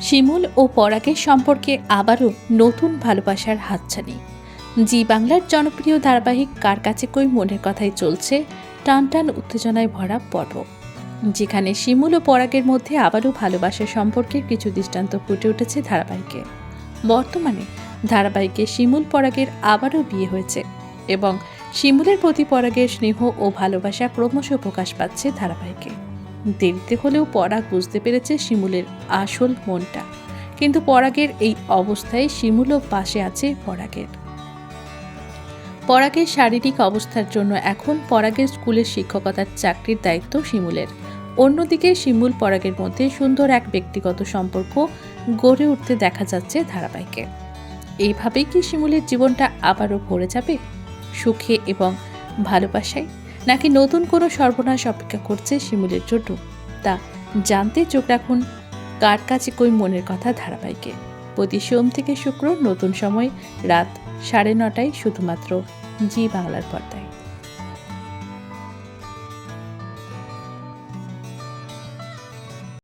শিমুল ও পরাগের সম্পর্কে আবারও নতুন ভালোবাসার হাতছানি। জি বাংলার জনপ্রিয় ধারাবাহিক কার কাছে কই মনের কথাই চলছে, টান টান উত্তেজনায় ভরা পর্ব। যেখানে শিমুল ও পরাগের মধ্যে আবারও ভালোবাসার সম্পর্কের কিছু দৃষ্টান্ত ফুটে উঠেছে ধারাবাহিকে। বর্তমানে ধারাবাহিকে শিমুল পরাগের আবারও বিয়ে হয়েছে এবং শিমুলের প্রতি পরাগের স্নেহ ও ভালোবাসা ক্রমশ প্রকাশ পাচ্ছে ধারাবাহিকে। দেরিতে হলেও পরাগ বুঝতে পেরেছে শিমুলের আসল মনটা। কিন্তু পরাগের এই অবস্থায় শিমুলও পাশে আছে পরাগের। পরাগের শারীরিক অবস্থার জন্য এখন পরাগের স্কুলের শিক্ষকতার চাকরির দায়িত্ব শিমুলের। অন্যদিকে শিমুল পরাগের মধ্যে সুন্দর এক ব্যক্তিগত সম্পর্ক গড়ে উঠতে দেখা যাচ্ছে ধারাবাহিকে। এইভাবেই কি শিমুলের জীবনটা আবারও ভরে যাবে? সুখে এবং ভালোবাসায়? নাকি নতুন কোনো সর্বনাশ অপেক্ষা করছে শিমুলের জন্য? তা জানতে চোখ রাখুন কার কাছে কই মনের কথা ধারাবাহিকে। প্রতি সোম থেকে শুক্র নতুন সময় রাত সাড়ে নটায় শুধুমাত্র জি বাংলার পর্দায়।